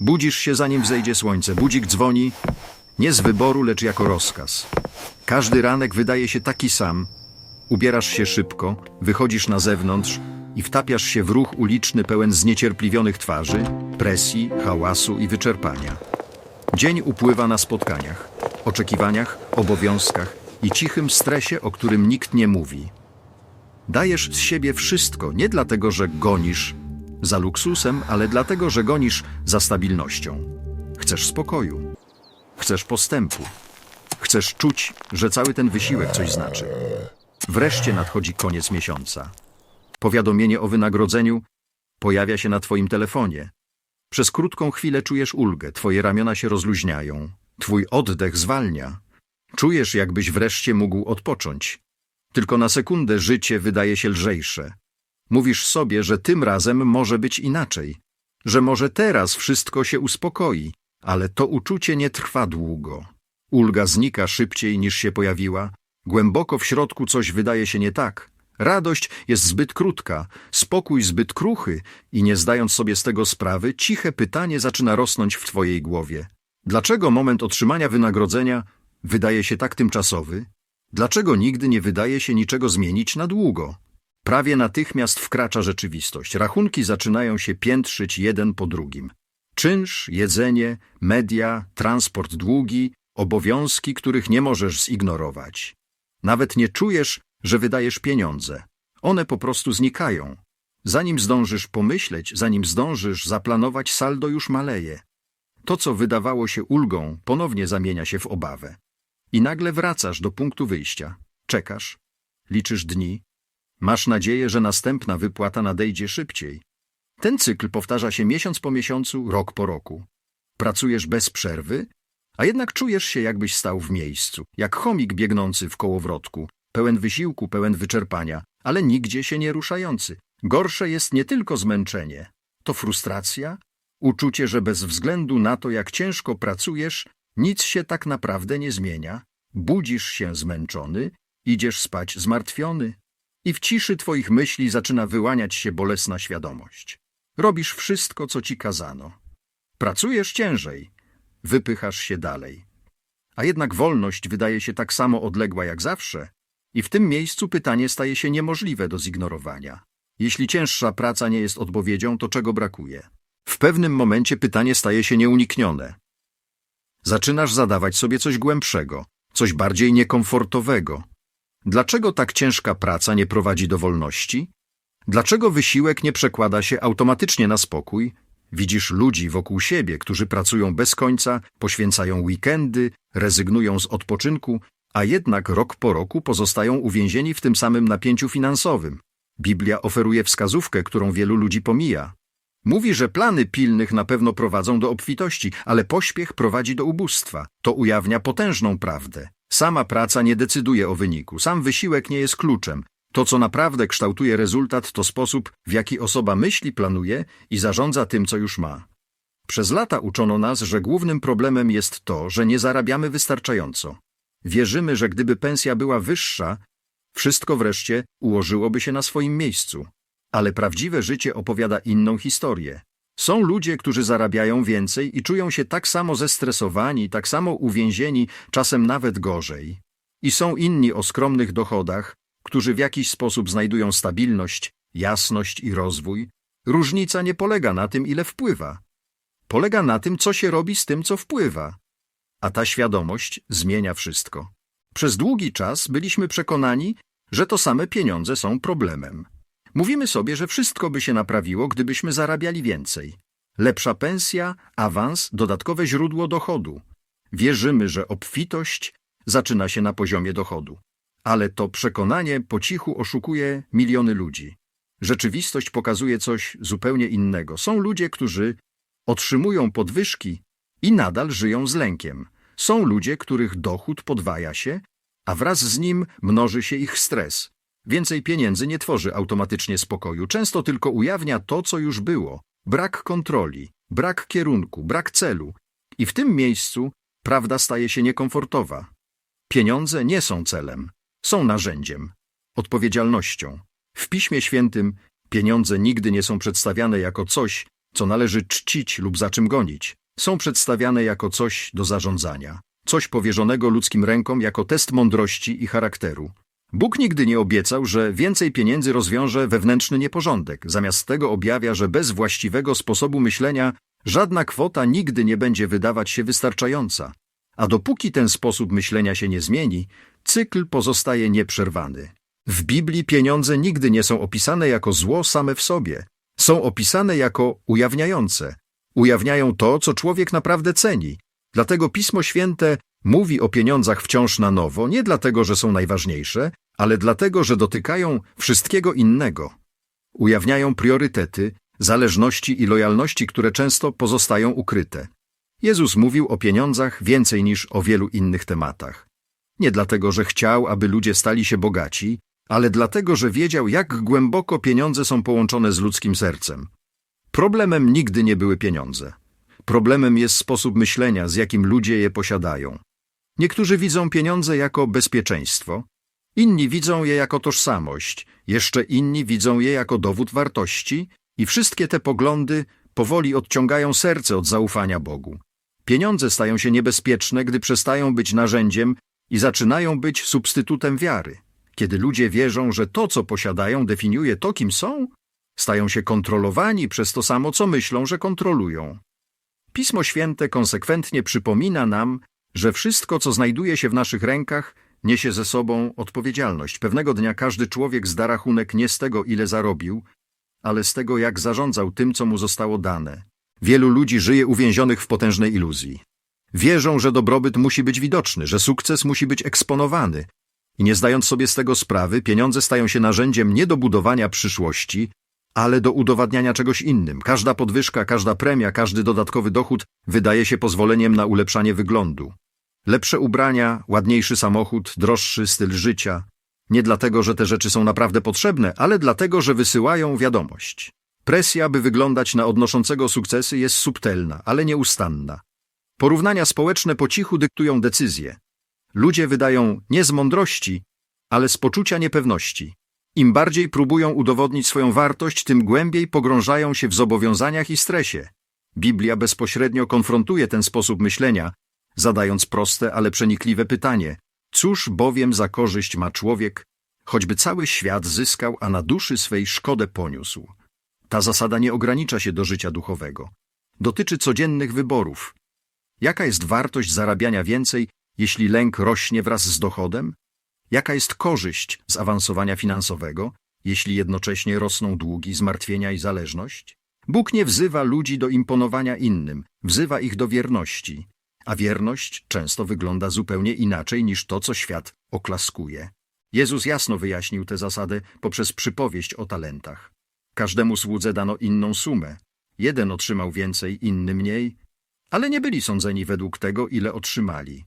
Budzisz się zanim wzejdzie słońce. Budzik dzwoni nie z wyboru, lecz jako rozkaz. Każdy ranek wydaje się taki sam. Ubierasz się szybko, wychodzisz na zewnątrz i wtapiasz się w ruch uliczny pełen zniecierpliwionych twarzy, presji, hałasu i wyczerpania. Dzień upływa na spotkaniach, oczekiwaniach, obowiązkach i cichym stresie, o którym nikt nie mówi. Dajesz z siebie wszystko, nie dlatego, że gonisz za luksusem, ale dlatego, że gonisz za stabilnością. Chcesz spokoju, chcesz postępu, chcesz czuć, że cały ten wysiłek coś znaczy. Wreszcie nadchodzi koniec miesiąca. Powiadomienie o wynagrodzeniu pojawia się na twoim telefonie. Przez krótką chwilę czujesz ulgę, twoje ramiona się rozluźniają, twój oddech zwalnia. Czujesz, jakbyś wreszcie mógł odpocząć. Tylko na sekundę życie wydaje się lżejsze. Mówisz sobie, że tym razem może być inaczej, że może teraz wszystko się uspokoi, ale to uczucie nie trwa długo. Ulga znika szybciej niż się pojawiła, głęboko w środku coś wydaje się nie tak. Radość jest zbyt krótka, spokój zbyt kruchy i nie zdając sobie z tego sprawy, ciche pytanie zaczyna rosnąć w twojej głowie. Dlaczego moment otrzymania wynagrodzenia wydaje się tak tymczasowy? Dlaczego nigdy nie wydaje się niczego zmienić na długo? Prawie natychmiast wkracza rzeczywistość. Rachunki zaczynają się piętrzyć jeden po drugim. Czynsz, jedzenie, media, transport długi, obowiązki, których nie możesz zignorować. Nawet nie czujesz, że wydajesz pieniądze. One po prostu znikają. Zanim zdążysz pomyśleć, zanim zdążysz zaplanować, saldo już maleje. To, co wydawało się ulgą, ponownie zamienia się w obawę. I nagle wracasz do punktu wyjścia. Czekasz, liczysz dni, masz nadzieję, że następna wypłata nadejdzie szybciej. Ten cykl powtarza się miesiąc po miesiącu, rok po roku. Pracujesz bez przerwy, a jednak czujesz się, jakbyś stał w miejscu, jak chomik biegnący w kołowrotku, pełen wysiłku, pełen wyczerpania, ale nigdzie się nie ruszający. Gorsze jest nie tylko zmęczenie, to frustracja, uczucie, że bez względu na to, jak ciężko pracujesz, nic się tak naprawdę nie zmienia. Budzisz się zmęczony, idziesz spać zmartwiony i w ciszy twoich myśli zaczyna wyłaniać się bolesna świadomość. Robisz wszystko, co ci kazano. Pracujesz ciężej, wypychasz się dalej. A jednak wolność wydaje się tak samo odległa jak zawsze i w tym miejscu pytanie staje się niemożliwe do zignorowania. Jeśli cięższa praca nie jest odpowiedzią, to czego brakuje? W pewnym momencie pytanie staje się nieuniknione. Zaczynasz zadawać sobie coś głębszego, coś bardziej niekomfortowego. Dlaczego tak ciężka praca nie prowadzi do wolności? Dlaczego wysiłek nie przekłada się automatycznie na spokój? Widzisz ludzi wokół siebie, którzy pracują bez końca, poświęcają weekendy, rezygnują z odpoczynku, a jednak rok po roku pozostają uwięzieni w tym samym napięciu finansowym. Biblia oferuje wskazówkę, którą wielu ludzi pomija. Mówi, że plany pilnych na pewno prowadzą do obfitości, ale pośpiech prowadzi do ubóstwa. To ujawnia potężną prawdę. Sama praca nie decyduje o wyniku, sam wysiłek nie jest kluczem. To, co naprawdę kształtuje rezultat, to sposób, w jaki osoba myśli, planuje i zarządza tym, co już ma. Przez lata uczono nas, że głównym problemem jest to, że nie zarabiamy wystarczająco. Wierzymy, że gdyby pensja była wyższa, wszystko wreszcie ułożyłoby się na swoim miejscu. Ale prawdziwe życie opowiada inną historię. Są ludzie, którzy zarabiają więcej i czują się tak samo zestresowani, tak samo uwięzieni, czasem nawet gorzej. I są inni o skromnych dochodach, którzy w jakiś sposób znajdują stabilność, jasność i rozwój. Różnica nie polega na tym, ile wpływa. Polega na tym, co się robi z tym, co wpływa. A ta świadomość zmienia wszystko. Przez długi czas byliśmy przekonani, że to same pieniądze są problemem. Mówimy sobie, że wszystko by się naprawiło, gdybyśmy zarabiali więcej. Lepsza pensja, awans, dodatkowe źródło dochodu. Wierzymy, że obfitość zaczyna się na poziomie dochodu. Ale to przekonanie po cichu oszukuje miliony ludzi. Rzeczywistość pokazuje coś zupełnie innego. Są ludzie, którzy otrzymują podwyżki i nadal żyją z lękiem. Są ludzie, których dochód podwaja się, a wraz z nim mnoży się ich stres. Więcej pieniędzy nie tworzy automatycznie spokoju, często tylko ujawnia to, co już było. Brak kontroli, brak kierunku, brak celu. I w tym miejscu prawda staje się niekomfortowa. Pieniądze nie są celem, są narzędziem, odpowiedzialnością. W Piśmie Świętym pieniądze nigdy nie są przedstawiane jako coś, co należy czcić lub za czym gonić, są przedstawiane jako coś do zarządzania, coś powierzonego ludzkim rękom jako test mądrości i charakteru. Bóg nigdy nie obiecał, że więcej pieniędzy rozwiąże wewnętrzny nieporządek. Zamiast tego objawia, że bez właściwego sposobu myślenia żadna kwota nigdy nie będzie wydawać się wystarczająca. A dopóki ten sposób myślenia się nie zmieni, cykl pozostaje nieprzerwany. W Biblii pieniądze nigdy nie są opisane jako zło same w sobie. Są opisane jako ujawniające. Ujawniają to, co człowiek naprawdę ceni. Dlatego Pismo Święte mówi o pieniądzach wciąż na nowo, nie dlatego, że są najważniejsze, ale dlatego, że dotykają wszystkiego innego. Ujawniają priorytety, zależności i lojalności, które często pozostają ukryte. Jezus mówił o pieniądzach więcej niż o wielu innych tematach. Nie dlatego, że chciał, aby ludzie stali się bogaci, ale dlatego, że wiedział, jak głęboko pieniądze są połączone z ludzkim sercem. Problemem nigdy nie były pieniądze. Problemem jest sposób myślenia, z jakim ludzie je posiadają. Niektórzy widzą pieniądze jako bezpieczeństwo, inni widzą je jako tożsamość, jeszcze inni widzą je jako dowód wartości i wszystkie te poglądy powoli odciągają serce od zaufania Bogu. Pieniądze stają się niebezpieczne, gdy przestają być narzędziem i zaczynają być substytutem wiary. Kiedy ludzie wierzą, że to, co posiadają, definiuje to, kim są, stają się kontrolowani przez to samo, co myślą, że kontrolują. Pismo Święte konsekwentnie przypomina nam, że wszystko, co znajduje się w naszych rękach, niesie ze sobą odpowiedzialność. Pewnego dnia każdy człowiek zda rachunek nie z tego, ile zarobił, ale z tego, jak zarządzał tym, co mu zostało dane. Wielu ludzi żyje uwięzionych w potężnej iluzji. Wierzą, że dobrobyt musi być widoczny, że sukces musi być eksponowany. I nie zdając sobie z tego sprawy, pieniądze stają się narzędziem nie do budowania przyszłości, ale do udowadniania czegoś innym. Każda podwyżka, każda premia, każdy dodatkowy dochód wydaje się pozwoleniem na ulepszanie wyglądu. Lepsze ubrania, ładniejszy samochód, droższy styl życia. Nie dlatego, że te rzeczy są naprawdę potrzebne, ale dlatego, że wysyłają wiadomość. Presja, by wyglądać na odnoszącego sukcesy, jest subtelna, ale nieustanna. Porównania społeczne po cichu dyktują decyzje. Ludzie wydają nie z mądrości, ale z poczucia niepewności. Im bardziej próbują udowodnić swoją wartość, tym głębiej pogrążają się w zobowiązaniach i stresie. Biblia bezpośrednio konfrontuje ten sposób myślenia, zadając proste, ale przenikliwe pytanie: Cóż bowiem za korzyść ma człowiek, choćby cały świat zyskał, a na duszy swej szkodę poniósł? Ta zasada nie ogranicza się do życia duchowego. Dotyczy codziennych wyborów. Jaka jest wartość zarabiania więcej, jeśli lęk rośnie wraz z dochodem? Jaka jest korzyść z awansowania finansowego, jeśli jednocześnie rosną długi, zmartwienia i zależność? Bóg nie wzywa ludzi do imponowania innym, wzywa ich do wierności, a wierność często wygląda zupełnie inaczej niż to, co świat oklaskuje. Jezus jasno wyjaśnił tę zasadę poprzez przypowieść o talentach. Każdemu słudze dano inną sumę. Jeden otrzymał więcej, inny mniej, ale nie byli sądzeni według tego, ile otrzymali.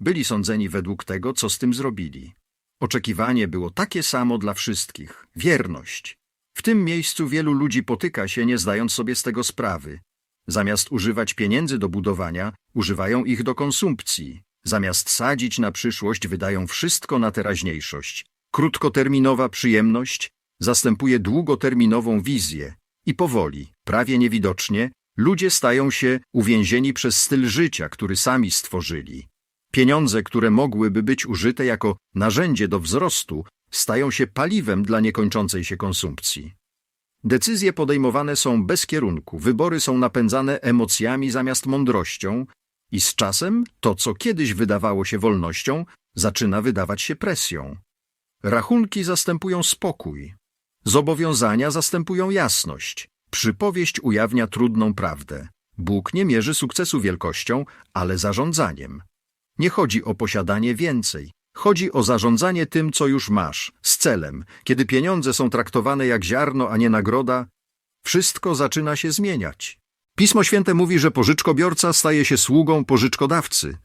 Byli sądzeni według tego, co z tym zrobili. Oczekiwanie było takie samo dla wszystkich wierność. W tym miejscu wielu ludzi potyka się, nie zdając sobie z tego sprawy. Zamiast używać pieniędzy do budowania, używają ich do konsumpcji. Zamiast sadzić na przyszłość, wydają wszystko na teraźniejszość. Krótkoterminowa przyjemność zastępuje długoterminową wizję i powoli, prawie niewidocznie, ludzie stają się uwięzieni przez styl życia, który sami stworzyli. Pieniądze, które mogłyby być użyte jako narzędzie do wzrostu, stają się paliwem dla niekończącej się konsumpcji. Decyzje podejmowane są bez kierunku, wybory są napędzane emocjami zamiast mądrością i z czasem to, co kiedyś wydawało się wolnością, zaczyna wydawać się presją. Rachunki zastępują spokój, zobowiązania zastępują jasność, przypowieść ujawnia trudną prawdę. Bóg nie mierzy sukcesu wielkością, ale zarządzaniem. Nie chodzi o posiadanie więcej. Chodzi o zarządzanie tym, co już masz, z celem. Kiedy pieniądze są traktowane jak ziarno, a nie nagroda, wszystko zaczyna się zmieniać. Pismo Święte mówi, że pożyczkobiorca staje się sługą pożyczkodawcy.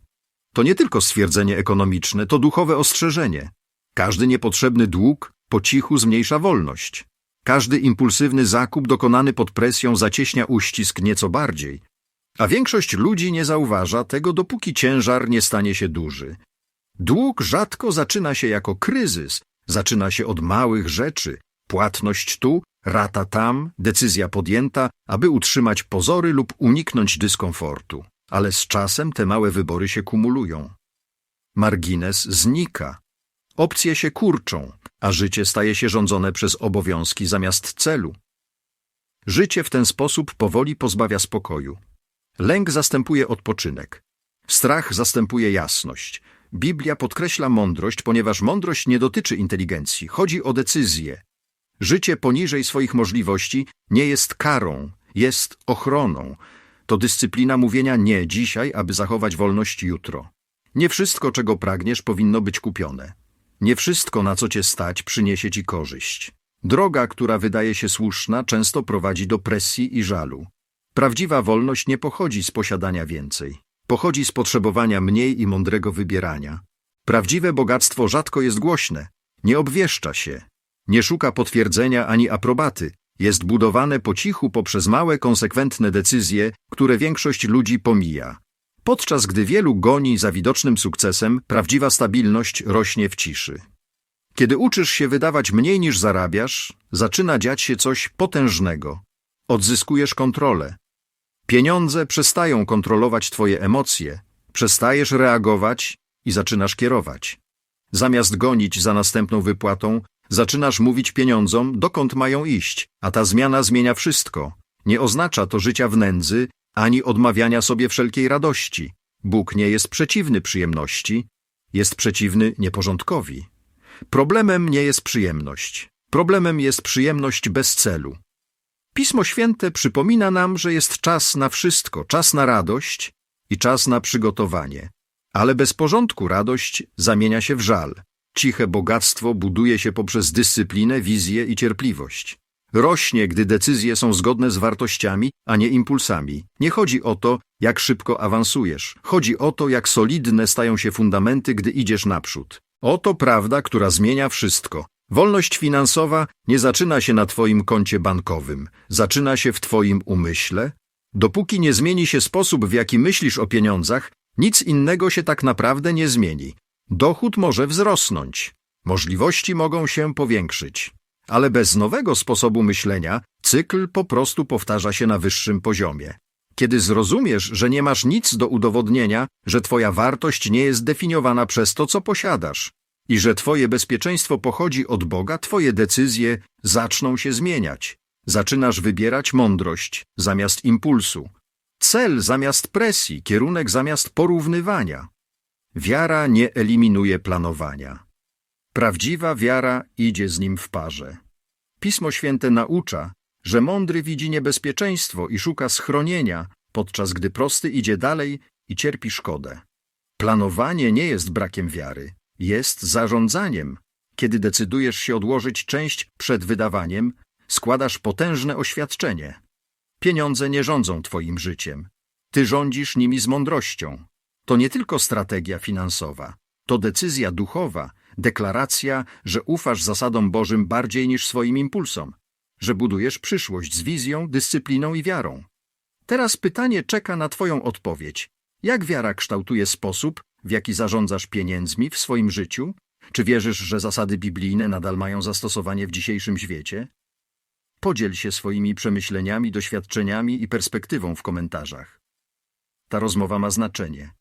To nie tylko stwierdzenie ekonomiczne, to duchowe ostrzeżenie. Każdy niepotrzebny dług po cichu zmniejsza wolność. Każdy impulsywny zakup dokonany pod presją zacieśnia uścisk nieco bardziej, a większość ludzi nie zauważa tego, dopóki ciężar nie stanie się duży. Dług rzadko zaczyna się jako kryzys, zaczyna się od małych rzeczy. Płatność tu, Rata tam, decyzja podjęta, aby utrzymać pozory lub uniknąć dyskomfortu. Ale z czasem te małe wybory się kumulują. Margines znika. Opcje się kurczą, a życie staje się rządzone przez obowiązki zamiast celu. Życie w ten sposób powoli pozbawia spokoju. Lęk zastępuje odpoczynek. Strach zastępuje jasność. Biblia podkreśla mądrość, ponieważ mądrość nie dotyczy inteligencji, chodzi o decyzję. Życie poniżej swoich możliwości nie jest karą, jest ochroną. To dyscyplina mówienia nie dzisiaj, aby zachować wolność jutro. Nie wszystko, czego pragniesz, powinno być kupione. Nie wszystko, na co cię stać, przyniesie ci korzyść. Droga, która wydaje się słuszna, często prowadzi do presji i żalu. Prawdziwa wolność nie pochodzi z posiadania więcej. Pochodzi z potrzebowania mniej i mądrego wybierania. Prawdziwe bogactwo rzadko jest głośne, nie obwieszcza się, nie szuka potwierdzenia ani aprobaty, jest budowane po cichu poprzez małe, konsekwentne decyzje, które większość ludzi pomija. Podczas gdy wielu goni za widocznym sukcesem, prawdziwa stabilność rośnie w ciszy. Kiedy uczysz się wydawać mniej niż zarabiasz, zaczyna dziać się coś potężnego. Odzyskujesz kontrolę. Pieniądze przestają kontrolować twoje emocje, przestajesz reagować i zaczynasz kierować. Zamiast gonić za następną wypłatą, zaczynasz mówić pieniądzom, dokąd mają iść, a ta zmiana zmienia wszystko. Nie oznacza to życia w nędzy, ani odmawiania sobie wszelkiej radości. Bóg nie jest przeciwny przyjemności, jest przeciwny nieporządkowi. Problemem nie jest przyjemność. Problemem jest przyjemność bez celu. Pismo Święte przypomina nam, że jest czas na wszystko, czas na radość i czas na przygotowanie. Ale bez porządku radość zamienia się w żal. Ciche bogactwo buduje się poprzez dyscyplinę, wizję i cierpliwość. Rośnie, gdy decyzje są zgodne z wartościami, a nie impulsami. Nie chodzi o to, jak szybko awansujesz. Chodzi o to, jak solidne stają się fundamenty, gdy idziesz naprzód. Oto prawda, która zmienia wszystko. Wolność finansowa nie zaczyna się na Twoim koncie bankowym, zaczyna się w Twoim umyśle. Dopóki nie zmieni się sposób, w jaki myślisz o pieniądzach, nic innego się tak naprawdę nie zmieni. Dochód może wzrosnąć, możliwości mogą się powiększyć, ale bez nowego sposobu myślenia cykl po prostu powtarza się na wyższym poziomie. Kiedy zrozumiesz, że nie masz nic do udowodnienia, że Twoja wartość nie jest definiowana przez to, co posiadasz, i że Twoje bezpieczeństwo pochodzi od Boga, Twoje decyzje zaczną się zmieniać. Zaczynasz wybierać mądrość zamiast impulsu, cel zamiast presji, kierunek zamiast porównywania. Wiara nie eliminuje planowania. Prawdziwa wiara idzie z nim w parze. Pismo Święte naucza, że mądry widzi niebezpieczeństwo i szuka schronienia, podczas gdy prosty idzie dalej i cierpi szkodę. Planowanie nie jest brakiem wiary, jest zarządzaniem. Kiedy decydujesz się odłożyć część przed wydawaniem, składasz potężne oświadczenie. Pieniądze nie rządzą twoim życiem. Ty rządzisz nimi z mądrością. To nie tylko strategia finansowa, to decyzja duchowa, deklaracja, że ufasz zasadom Bożym bardziej niż swoim impulsom, że budujesz przyszłość z wizją, dyscypliną i wiarą. Teraz pytanie czeka na Twoją odpowiedź. Jak wiara kształtuje sposób, w jaki zarządzasz pieniędzmi w swoim życiu? Czy wierzysz, że zasady biblijne nadal mają zastosowanie w dzisiejszym świecie? Podziel się swoimi przemyśleniami, doświadczeniami i perspektywą w komentarzach. Ta rozmowa ma znaczenie.